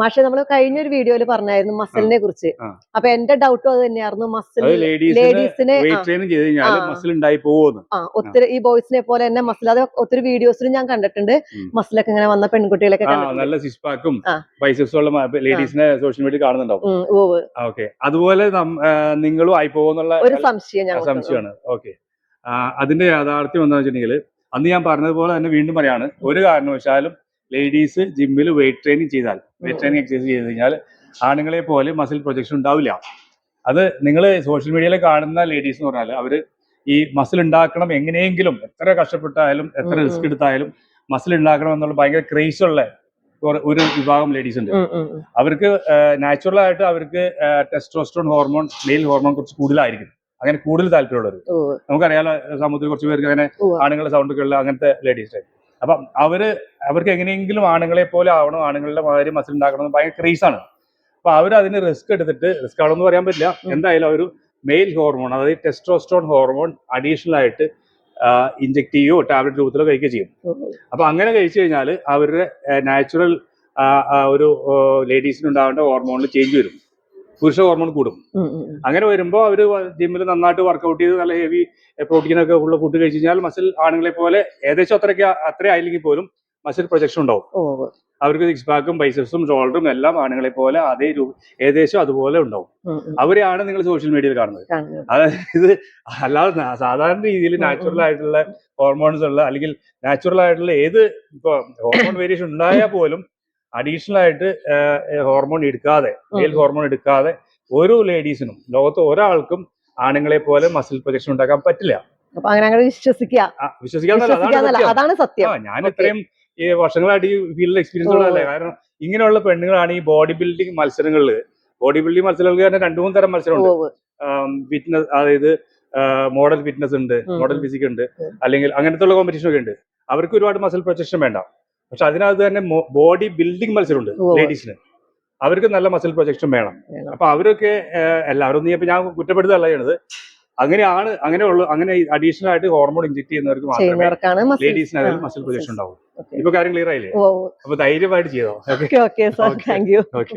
മാഷെ നമ്മൾ കഴിഞ്ഞ ഒരു വീഡിയോയിൽ പറഞ്ഞായിരുന്നു മസിലിനെ കുറിച്ച്. അപ്പൊ എന്റെ ഡൗട്ടും അത് തന്നെയായിരുന്നു. മസിൽ ലേഡീസിന് മസിൽ ഉണ്ടായി പോകുന്നു ആ ഒത്തിരി ഈ ബോയ്സിനെ പോലെ തന്നെ മസിൽ. അത് ഒത്തിരി വീഡിയോസിലും ഞാൻ കണ്ടിട്ടുണ്ട്. മസിലൊക്കെ ഇങ്ങനെ വന്ന പെൺകുട്ടികളൊക്കെ നല്ല സിക്സ് പാക്കും ഉള്ള ലേഡീസിനെ സോഷ്യൽ മീഡിയ കാണുന്നുണ്ടാവും. ഓക്കെ അതുപോലെ നിങ്ങളും ആയി പോകുന്നുള്ള ഒരു സംശയം സംശയമാണ്. ഓക്കെ അതിന്റെ യാഥാർത്ഥ്യം എന്താണെന്ന് വെച്ചിട്ടുണ്ടെങ്കിൽ അന്ന് ഞാൻ പറഞ്ഞതുപോലെ തന്നെ വീണ്ടും പറയാണ്. ഒരു കാരണവശാലും ലേഡീസ് ജിമ്മിൽ വെയിറ്റ് ട്രെയിനിങ് ചെയ്താൽ വെയിറ്റ് ട്രെയിനിങ് എക്സസൈസ് ചെയ്ത് കഴിഞ്ഞാൽ ആണുങ്ങളെ പോലെ മസിൽ പ്രൊജക്ഷൻ ഉണ്ടാവില്ല അത് നിങ്ങൾ സോഷ്യൽ മീഡിയയിൽ കാണുന്ന ലേഡീസ് എന്ന് പറഞ്ഞാൽ അവർ ഈ മസിൽ ഉണ്ടാക്കണം എങ്ങനെയെങ്കിലും എത്ര കഷ്ടപ്പെട്ടായാലും എത്ര റിസ്ക്. എടുത്തായാലും മസിൽ ഉണ്ടാക്കണം എന്നുള്ള ഭയങ്കര ക്രേസ് ഉള്ള ഒരു വിഭാഗം ലേഡീസ് ഉണ്ട്. അവർക്ക് നാച്ചുറൽ ആയിട്ട് അവർക്ക് ടെസ്ട്രോസ്ട്രോൺ ഹോർമോൺ മെയിൽ ഹോർമോൺ കുറച്ച് കൂടുതലായിരിക്കും അങ്ങനെ കൂടുതൽ താല്പര്യമുള്ളത്. നമുക്കറിയാലോ സമൂഹത്തിൽ കുറച്ച് പേർക്ക് അങ്ങനെ. ആണുങ്ങളുടെ സൗണ്ട് കേൾക്കുക അങ്ങനത്തെ ലേഡീസ് അപ്പം അവർ അവർക്ക് എങ്ങനെയെങ്കിലും ആണുങ്ങളെ പോലെ ആവണം ആണുങ്ങളുടെ മാതിരി മസിൽ ഉണ്ടാക്കണം ഭയങ്കര ക്രീസാണ് ആണ്. അപ്പൊ അവർ അതിന് റിസ്ക് എടുത്തിട്ട് റിസ്ക് ആണെന്ന് പറയാൻ പറ്റില്ല. എന്തായാലും ഒരു മെയിൽ ഹോർമോൺ അതായത് ടെസ്ട്രോസ്ട്രോൺ ഹോർമോൺ അഡീഷണൽ ആയിട്ട് ഇഞ്ചെക്ട് ചെയ്യുകയോ ടാബ്ലറ്റ് രൂപത്തിലോ കഴിക്കുകയോ ചെയ്യും. അപ്പൊ അങ്ങനെ കഴിച്ചു കഴിഞ്ഞാൽ അവരുടെ നാച്ചുറൽ ഒരു ലേഡീസിന് ഉണ്ടാവേണ്ട ഹോർമോണിൽ ചേഞ്ച് വരും. പുരുഷ ഹോർമോൺ കൂടും. അങ്ങനെ വരുമ്പോൾ അവർ ജിമ്മിൽ നന്നായിട്ട് വർക്കൗട്ട് ചെയ്ത് നല്ല ഹെവി പ്രോട്ടീനൊക്കെ ഉള്ള ഫുഡ് കഴിച്ചു കഴിഞ്ഞാൽ മസിൽ ആണുങ്ങളെ പോലെ ഏകദേശം അത്രയ്ക്ക് അത്ര ആയില്ലെങ്കിൽ പോലും മസിൽ പ്രൊജക്ഷൻ ഉണ്ടാവും അവർക്ക് സിക്സ് പാക്കും ബൈസെപ്സും ഷോൾഡറും എല്ലാം ആണുങ്ങളെ പോലെ അതേ രൂപ ഏകദേശം അതുപോലെ ഉണ്ടാവും. അവരെയാണ് നിങ്ങൾ സോഷ്യൽ മീഡിയയിൽ കാണുന്നത്. അതായത് ഇത് അല്ലാതെ സാധാരണ രീതിയിൽ. നാച്ചുറൽ ആയിട്ടുള്ള ഹോർമോൺസ് ഉള്ള അല്ലെങ്കിൽ നാച്ചുറൽ ആയിട്ടുള്ള ഏത് ഇപ്പൊ ഹോർമോൺ വേരിയേഷൻ ഉണ്ടായാൽ പോലും അഡീഷണൽ ആയിട്ട് ഹോർമോൺ എടുക്കാതെ മെയിൽ ഹോർമോൺ എടുക്കാതെ ഓരോ ലേഡീസിനും ലോകത്ത് ഒരാൾക്കും ആണുങ്ങളെ പോലെ മസിൽ പ്രൊജക്ഷൻ ഉണ്ടാക്കാൻ പറ്റില്ല. അതാണ് സത്യം. ഞാൻ. ഇത്രയും ഈ വർഷങ്ങളായിട്ട് ഈ ഫീൽഡിൽ എക്സ്പീരിയൻസ് ഉള്ളതല്ലേ? കാരണം ഇങ്ങനെയുള്ള പെണ്ണുങ്ങളാണ് ഈ ബോഡി ബിൽഡിംഗ് മത്സരങ്ങളിൽ ബോഡി ബിൽഡിംഗ് മത്സരങ്ങൾക്ക് തന്നെ രണ്ടു മൂന്ന് തരം മത്സരമുണ്ട്. ഫിറ്റ്നസ് അതായത് മോഡൽ ഫിറ്റ്നസ് ഉണ്ട് മോഡൽ ഫിസിക് ഉണ്ട്. അല്ലെങ്കിൽ അങ്ങനത്തെ ഉള്ള കോമ്പറ്റീഷൻ ഒക്കെ ഉണ്ട്. അവർക്ക് ഒരുപാട് മസിൽ പ്രൊജക്ഷൻ വേണ്ട. പക്ഷെ അതിനകത്ത് തന്നെ ബോഡി ബിൽഡിംഗ് മത്സരമുണ്ട്. ലേഡീസിന്. അവർക്ക് നല്ല മസിൽ പ്രൊജക്ഷൻ വേണം. അപ്പൊ അവരൊക്കെ എല്ലാവരും നീ ഞാൻ കുറ്റപ്പെടുത്തല്ല ചെയ്യണത്. അങ്ങനെയാണ് അങ്ങനെ ഉള്ളു അങ്ങനെ അഡീഷണൽ ആയിട്ട് ഹോർമോൺ ഇഞ്ചെക്ട് ചെയ്യുന്നവർക്ക് മാത്രമേ ചെയ്യുന്നവർക്കാണ് ലേഡീസിന് അതിൽ മസിൽ പ്രൊജക്ഷൻ ഉണ്ടാവും. ഇപ്പൊ കാര്യം ക്ലിയർ ആയില്ലേ. അപ്പൊ ധൈര്യമായിട്ട് ചെയ്തോ. ഓക്കെ